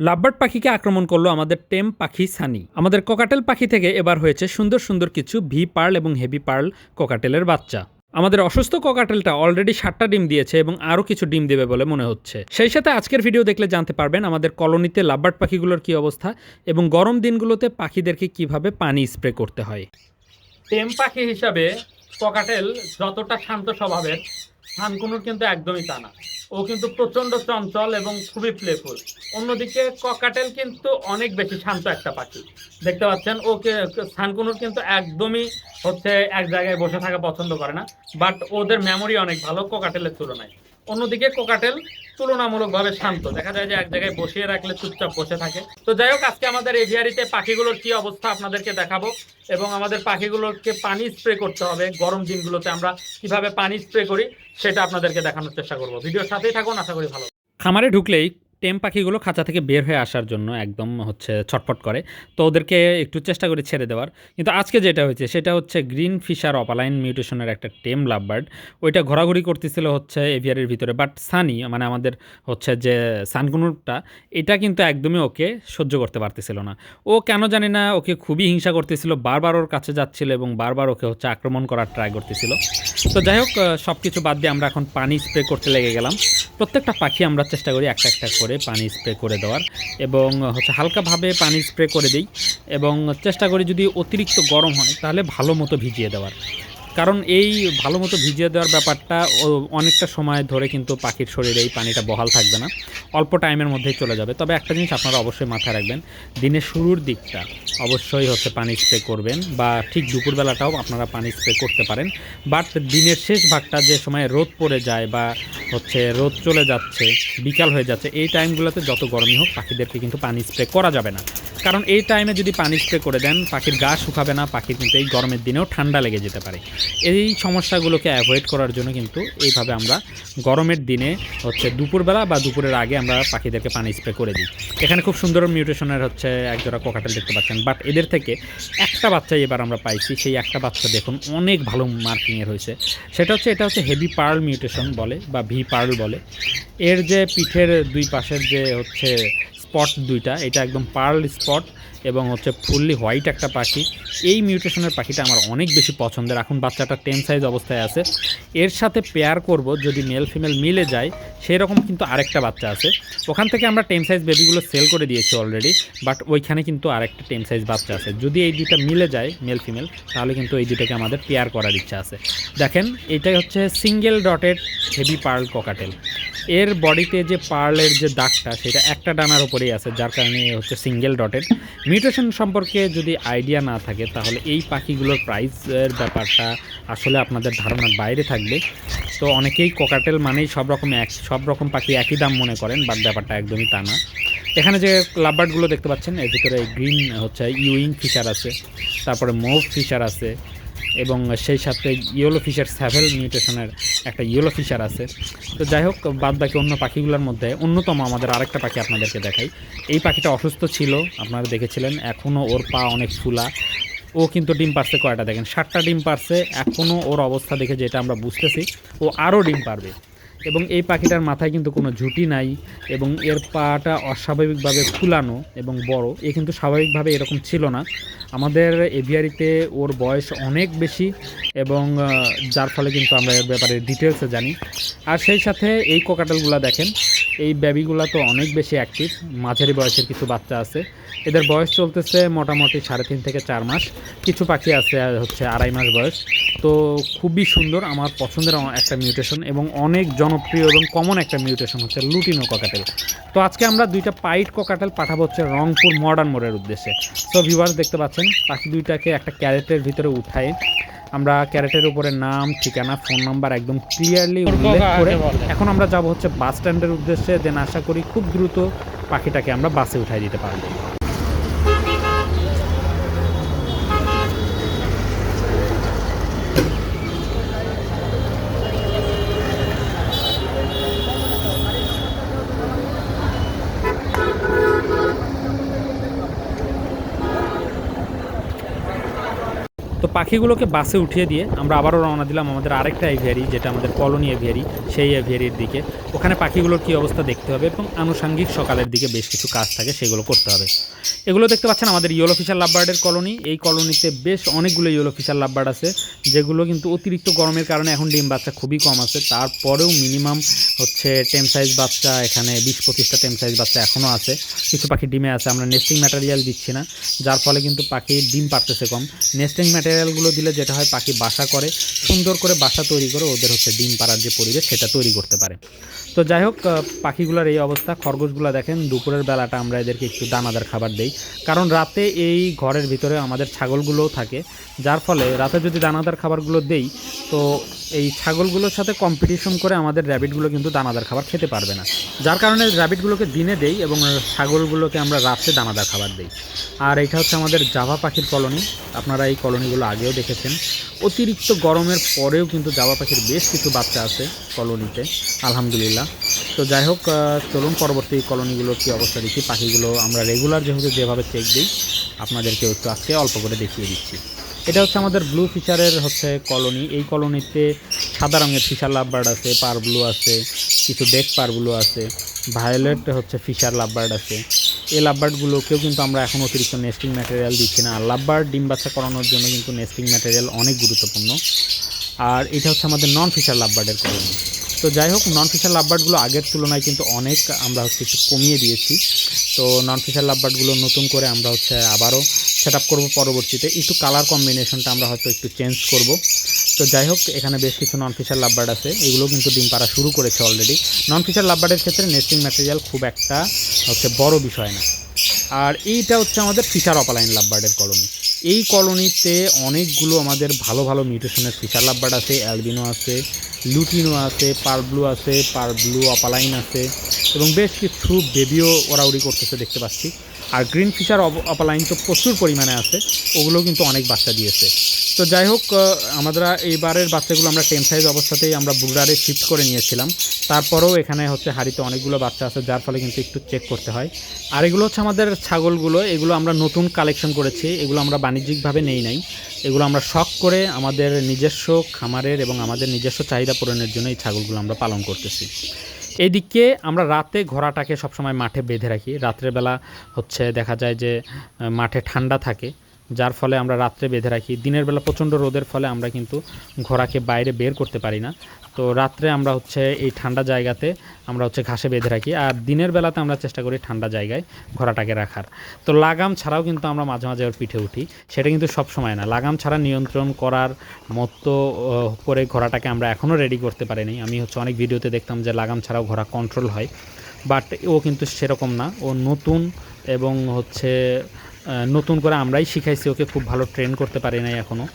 Lovebird পাখিকে আক্রমণ করল আমাদের টেম পাখি সানি। আমাদের কোকাটেল পাখি থেকে এবার হয়েছে সুন্দর সুন্দর কিছু ভি পার্ল এবং হেভি পার্ল কোকাটেলের বাচ্চা। আমাদের অসুস্থ কোকাটেলটা অলরেডি সাতটা ডিম দিয়েছে এবং আরও কিছু ডিম দেবে বলে মনে হচ্ছে। সেই সাথে আজকের ভিডিও দেখলে জানতে পারবেন আমাদের কলোনিতে লাভবার্ড পাখিগুলোর কি অবস্থা এবং গরম দিনগুলোতে পাখিদেরকে কীভাবে পানি স্প্রে করতে হয়। টেম পাখি হিসাবে ককাটেল যতটা শান্ত স্বভাবের থানকুনুর কিন্তু একদমই তা না। ও কিন্তু প্রচণ্ড চঞ্চল এবং খুবই প্লেফুল অন্যদিকে ককাটেল কিন্তু অনেক বেশি শান্ত একটা পাখি। দেখতে পাচ্ছেন ওকে থানকুনুর কিন্তু একদমই হচ্ছে এক জায়গায় বসে থাকা পছন্দ করে না। বাট ওদের মেমোরি অনেক ভালো ককাটেলের তুলনায়। অন্যদিকে কোকাটেল তুলনামূলকভাবে শান্ত। দেখা যায় যে এক জায়গায় বসিয়ে রাখলে চুপচাপ বসে থাকে। তো যাই হোক, আজকে আমাদের এভিয়ারিতে পাখিগুলোর কি অবস্থা আপনাদেরকে দেখাবো এবং আমাদের পাখিগুলোকে পানি স্প্রে করতে হবে গরম দিনগুলোতে আমরা কীভাবে পানি স্প্রে করি সেটা আপনাদেরকে দেখানোর চেষ্টা করব। ভিডিওর সাথেই থাকুন, আশা করি ভালো। খামারে ঢুকলেই টেম পাখিগুলো খাঁচা থেকে বের হয়ে আসার জন্য একদম হচ্ছে ছটফট করে। তো ওদেরকে একটু চেষ্টা করে ছেড়ে দেওয়ার। কিন্তু আজকে যেটা হয়েছে, সেটা হচ্ছে গ্রিন ফিশার অপালাইন মিউটেশনের একটা টেম লাভবার্ড। ওইটা ঘোরাঘুরি করতেছিল হচ্ছে এভিয়ারের ভিতরে। বাট সানি মানে আমাদের হচ্ছে যে সানকুনুরটা, এটা কিন্তু একদমই ওকে সহ্য করতে পারতেছিল না। ও কেন জানি না, ওকে খুবই হিংসা করতেছিল, বারবার ওর কাছে যাচ্ছিল এবং বারবার ওকে হচ্ছে আক্রমণ করার ট্রাই করতেছিল। তো যাই হোক সব কিছু বাদ দিয়ে আমরা এখন পানি স্প্রে করতে লেগে গেলাম। প্রত্যেকটা পাখি আমরা চেষ্টা করি একটা একটা করে পানি স্প্রে করে দেওয়ার এবং হচ্ছে হালকাভাবে পানি স্প্রে করে দিই এবং চেষ্টা করি যদি অতিরিক্ত গরম হয় তাহলে ভালো মতো ভিজিয়ে দেওয়ার। কারণ এই ভালো মতো ভিজিয়ে দেওয়ার ব্যাপারটা অনেকটা সময় ধরে কিন্তু পাখির শরীরে এই পানিটা বহাল থাকবে না। অল্প টাইমের মধ্যেই চলে যাবে। তবে একটা জিনিস আপনারা অবশ্যই মাথায় রাখবেন, দিনের শুরুর দিকটা অবশ্যই হচ্ছে পানি স্প্রে করবেন বা ঠিক দুপুরবেলাটাও আপনারা পানি স্প্রে করতে পারেন। বাট দিনের শেষ ভাগটা যে সময় রোদ পড়ে যায় বা হচ্ছে রোদ চলে যাচ্ছে, বিকাল হয়ে যাচ্ছে, এই টাইমগুলোতে যত গরমই হোক পাখিদেরকে কিন্তু পানি স্প্রে করা যাবে না। কারণ এই টাইমে যদি পানি স্প্রে করে দেন, পাখির গা শুকাবে না পাখির কিন্তু এই গরমের দিনেও ঠান্ডা লেগে যেতে পারে। এই সমস্যাগুলোকে অ্যাভয়েড করার জন্য কিন্তু এইভাবে আমরা গরমের দিনে হচ্ছে দুপুরবেলা বা দুপুরের আগে আমরা পাখিদেরকে পানি স্প্রে করে দিই। এখানে খুব সুন্দর মিউটেশনের হচ্ছে একজোড়া কোকাটেল দেখতে পাচ্ছেন বাট এদের থেকে একটা বাচ্চাই এবার আমরা পাইছি, সেই একটা বাচ্চা দেখুন অনেক ভালো মার্কিংয়ের হয়েছে। সেটা হচ্ছে, এটা হচ্ছে হেভি পার্ল মিউটেশন বলে বা ভি পার্ল বলে। এর যে পিঠের দুই পাশের যে হচ্ছে স্পট দুইটা, এটা একদম পার্ল স্পট এবং হচ্ছে ফুললি হোয়াইট একটা পাখি। এই মিউটেশনের পাখিটা আমার অনেক বেশি পছন্দের। এখন বাচ্চাটা টেন সাইজ অবস্থায় আছে। এর সাথে পেয়ার করব যদি মেল ফিমেল মিলে যায় সেই রকম কিন্তু আরেকটা বাচ্চা আছে। ওখান থেকে আমরা টেন সাইজ বেবিগুলো সেল করে দিয়েছি অলরেডি বাট ওইখানে কিন্তু আরেকটা টেন সাইজ বাচ্চা আছে। যদি এই দুইটা মিলে যায় মেল ফিমেল তাহলে কিন্তু এই দুটাকে আমাদের পেয়ার করার ইচ্ছা আছে। দেখেন, এটাই হচ্ছে single dotted heavy pearl cockatiel এর বডিতে যে পার্লের যে দাগটা, সেটা একটা ডানার উপরেই আছে, যার কারণে হচ্ছে সিঙ্গেল ডটেড। মিউটেশন সম্পর্কে যদি আইডিয়া না থাকে, তাহলে এই পাখিগুলোর প্রাইসের ব্যাপারটা আসলে আপনাদের ধারণার বাইরে থাকবে। তো অনেকেই কোকাটেল মানেই সব রকম এক, সব রকম পাখি একই দাম মনে করেন, বাট ব্যাপারটা একদমই তা না। এখানে যে লাভবার্ডগুলো দেখতে পাচ্ছেন, এর ভিতরে গ্রিন হচ্ছে ইউইং ফিশার আছে, তারপরে মোভ ফিশার আছে এবং সেই সাথে ইয়েলো ফিশার স্যাভেল মিউটেশনের একটা ইয়েলো ফিশার আছে। তো যাই হোক, বাদ বাকি অন্য পাখিগুলোর মধ্যে অন্যতম আমাদের আরেকটা পাখি আপনাদেরকে দেখাই। এই পাখিটা অসুস্থ ছিল, আপনারা দেখেছিলেন এখনও ওর পা অনেক ফুলা। ও কিন্তু ডিম পারছে কয়টা? দেখেন ষাটটা ডিম পারছে এখনও ওর অবস্থা দেখে যেটা আমরা বুঝতেছি, ও আরও ডিম পারবে। এবং এই পাখিটার মাথায় কিন্তু কোনো ঝুঁটি নাই এবং এর পাটা অস্বাভাবিকভাবে ফুলানো এবং বড়। এ কিন্তু স্বাভাবিকভাবে এরকম ছিল না। আমাদের এভিয়ারিতে ওর বয়স অনেক বেশি এবং যার ফলে কিন্তু আমরা এর ব্যাপারে ডিটেলসে জানি। আর সেই সাথে এই কোকাটেলগুলো দেখেন, এই বেবিগুলো তো অনেক বেশি অ্যাক্টিভ মাঝারি বয়সের কিছু বাচ্চা আছে। এদের বয়স চলতেছে মোটামুটি সাড়ে তিন থেকে চার মাস। কিছু পাখি আছে, হচ্ছে আড়াই মাস বয়স। তো খুবই সুন্দর, আমার পছন্দের একটা মিউটেশন এবং অনেক জনপ্রিয় এবং কমন একটা মিউটেশন হচ্ছে লুটিনো ককাটেল তো আজকে আমরা দুইটা পাইট ককাটেল পাঠাবো হচ্ছে রংপুর মডার্ন মোড়ের উদ্দেশ্যে। তো ভিউয়ার্স দেখতে পাচ্ছেন পাখি দুইটাকে একটা ক্যারেটের ভিতরে উঠাই। আমরা ক্যারেটের উপরে নাম ঠিকানা ফোন নাম্বার একদম ক্লিয়ারলি উল্লেখ করে এখন আমরা যাব হচ্ছে বাস স্ট্যান্ডের উদ্দেশ্যে। দেন আশা করি খুব দ্রুত পাখিটাকে আমরা বাসে উঠাই দিতে পারব তো পাখিগুলোকে বাসে উঠিয়ে দিয়ে আমরা আবারও রওনা দিলাম আমাদের আরেকটা এভিয়ারি, যেটা আমাদের কলোনি এভিয়ারি, সেই এভিয়ারির দিকে। ওখানে পাখিগুলোর কী অবস্থা দেখতে হবে এবং আনুষঙ্গিক সকালের দিকে বেশ কিছু কাজ থাকে, সেগুলো করতে হবে। এগুলো দেখতে পাচ্ছেন আমাদের ইয়েলো ফিশার লাভবার্ডের কলোনি। এই কলোনিতে বেশ অনেকগুলো ইয়েলো ফিশার লাভবার্ড আছে, যেগুলো কিন্তু অতিরিক্ত গরমের কারণে এখন ডিম বাচ্চা খুবই কম আছে। তারপরেও মিনিমাম হচ্ছে টেম সাইজ বাচ্চা, এখানে বিশ পঁচিশটা টেম সাইজ বাচ্চা এখনও আছে। কিছু পাখি ডিমে আছে, আমরা নেস্টিং ম্যাটেরিয়াল দিচ্ছি না, যার ফলে কিন্তু পাখি ডিম পারতেছে কম। নেস্টিং ম্যাটেরিয়ালগুলো দিলে যেটা হয় পাখি বাসা করে, সুন্দর করে বাসা তৈরি করে ওদের হচ্ছে ডিম পাড়ার যে পরিবেশ সেটা তৈরি করতে পারে। তো যাই হোক পাখিগুলোর এই অবস্থা। খরগোশগুলো দেখেন, দুপুরের বেলাটা আমরা এদেরকে একটু দানাদার খাবার দেই। কারণ রাতে এই ঘরের ভিতরে আমাদের ছাগলগুলোও থাকে। যার ফলে রাতে যদি দানাদার খাবারগুলো দেই, তো এই ছাগলগুলোর সাথে কম্পিটিশন করে আমাদের র্যাবিটগুলো কিন্তু দানাদার খাবার খেতে পারবে না। যার কারণে র্যাবিটগুলোকে দিনে দেই এবং ছাগলগুলোকে আমরা রাতে দানাদার খাবার দেই। আর এটা হচ্ছে আমাদের জাভা পাখির কলোনি। আপনারা এই কলোনিগুলো আগেও দেখেছেন। অতিরিক্ত গরমের পরেও কিন্তু জাভা পাখির বেশ কিছু বাচ্চা আছে কলোনিতে, আলহামদুলিল্লাহ। তো যাই হোক চলুন পরবর্তী কলোনিগুলোর কী অবস্থা দেখি। পাখিগুলো আমরা রেগুলার যেহেতু যেভাবে চেক দিই আপনাদেরকে একটু আজকে অল্প করে দেখিয়ে দিচ্ছি। এটা হচ্ছে আমাদের ব্লু ফিশারের হচ্ছে কলোনি এই কলোনিতে সাদা রঙের ফিশার লাভবার্ড আছে পার ব্লু আছে, কিছু ডেক পার ব্লু আছে ভায়োলেট হচ্ছে ফিশার লাভবার্ড আছে। এই লাভবার্ডগুলোকেও কিন্তু আমরা এখন অতিরিক্ত নেস্টিং ম্যাটেরিয়াল দিচ্ছি না। আর লাভবার্ড ডিম বাচ্চা করানোর জন্য কিন্তু নেস্টিং ম্যাটেরিয়াল অনেক গুরুত্বপূর্ণ। আর এটা হচ্ছে আমাদের নন ফিশার লাভবার্ডের কলোনি তো যাই হোক নন ফিশার লাভবার্ডগুলো আগের তুলনায় কিন্তু অনেক আমরা হচ্ছে একটু কমিয়ে দিয়েছি। তো নন ফিশার লাভবার্ডগুলো নতুন করে আমরা হচ্ছে আবারও সেট আপ করব পরবর্তীতে। একটু কালার কম্বিনেশনটা আমরা হয়তো একটু চেঞ্জ করব। তো যাই হোক, এখানে বেশ কিছু নন ফিশার লাভবার্ড আছে। এগুলো কিন্তু ডিম পাড়া শুরু করেছে অলরেডি নন ফিশার লাভবার্ডের ক্ষেত্রে নেস্টিং ম্যাটেরিয়াল খুব একটা হচ্ছে বড় বিষয় না। আর এইটা হচ্ছে আমাদের ফিশার অপালাইন লাভবার্ডের কলোনি এই কলোনিতে অনেকগুলো আমাদের ভালো ভালো মিউটেশনের ফিশার লাভবার্ড আছে। অ্যালবিনো আছে লুটিনো আছে পার ব্লু আছে পার ব্লু অপালাইন আছে। এবং বেশ কিছু বেবিও ওরাউরি করতেছে, দেখতে পাচ্ছি। আর গ্রিন ফিশার অপালাইন তো প্রচুর পরিমাণে আছে ওগুলো কিন্তু অনেক বাচ্চা দিয়েছে। তো যাই হোক আমরা এইবারের বাচ্চাগুলো আমরা টেন সাইজ অবস্থাতেই আমরা বুগরারে শিফট করে নিয়েছিলাম। তারপরেও এখানে হচ্ছে হাড়িতে অনেকগুলো বাচ্চা আছে, যার ফলে কিন্তু একটু চেক করতে হয়। আর এগুলো হচ্ছে আমাদের ছাগলগুলো, এগুলো আমরা নতুন কালেকশন করেছি, এগুলো আমরা বাণিজ্যিকভাবে নেই নাই। এগুলো আমরা শখ করে আমাদের নিজস্ব খামারের এবং আমাদের নিজস্ব চাহিদা পূরণের জন্য এই ছাগলগুলো আমরা পালন করতেছি। এইদিকে আমরা রাতে ঘোড়াটাকে সবসময় মাঠে বেঁধে রাখি। রাত্রেবেলা হচ্ছে দেখা যায় যে মাঠে ঠান্ডা থাকে, যার ফলে আমরা রাত্রে বেঁধে রাখি। দিনের বেলা প্রচণ্ড রোদের ফলে আমরা কিন্তু ঘোড়াকে বাইরে বের করতে পারি না। তো রাত্রে আমরা হচ্ছে এই ঠান্ডা জায়গাতে আমরা হচ্ছে ঘাসে বেঁধে রাখি আর দিনের বেলাতে আমরা চেষ্টা করি ঠান্ডা জায়গায় ঘোড়াটাকে রাখার। তো লাগাম ছাড়াও কিন্তু আমরা মাঝে মাঝে ওর পিঠে উঠি। সেটা কিন্তু সব সময় না। লাগাম ছাড়া নিয়ন্ত্রণ করার মতো করে ঘোড়াটাকে আমরা এখনও রেডি করতে পারিনি। আমি হচ্ছে অনেক ভিডিওতে দেখতাম যে লাগাম ছাড়াও ঘোড়া কন্ট্রোল হয়। বাট ও কিন্তু সেরকম না। ও নতুন এবং হচ্ছে নতুন করে আমরাই শিখাইছি। ওকে খুব ভালো ট্রেন করতে পারি নাই এখনও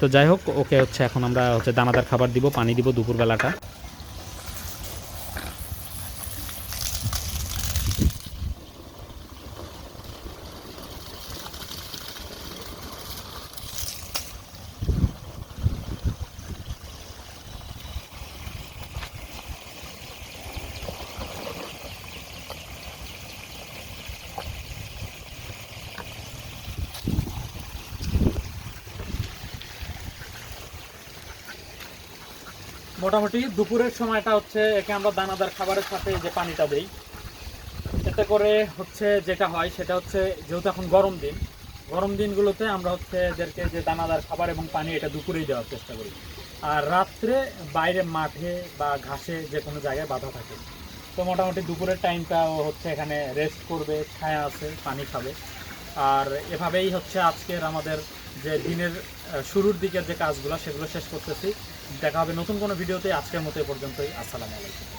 তো যাই হোক ওকে হচ্ছে এখন আমরা হচ্ছে দানাদার খাবার দিব পানি দিব দুপুরবেলাটা। মোটামুটি দুপুরের সময়টা হচ্ছে একে আমরা দানাদার খাবারের সাথে যে পানিটা দেই, এতে করে হচ্ছে যেটা হয় সেটা হচ্ছে যেহেতু এখন গরম দিন, গরম দিনগুলোতে আমরা হচ্ছে এদেরকে যে দানাদার খাবার এবং পানি এটা দুপুরেই দেওয়ার চেষ্টা করি। আর রাত্রে বাইরে মাঠে বা ঘাসে যে কোনো জায়গায় বাধা থাকে। তো মোটামুটি দুপুরের টাইমটা হচ্ছে এখানে রেস্ট করবে, ছায়া আছে, পানি খাবে। আর এভাবেই হচ্ছে আজকের আমাদের যে দিনের শুরুর দিকের যে কাজগুলো সেগুলো শেষ করতেছি। দেখা হবে নতুন কোনো ভিডিওতে। আজকের মতো এ পর্যন্তই। আসসালামু আলাইকুম।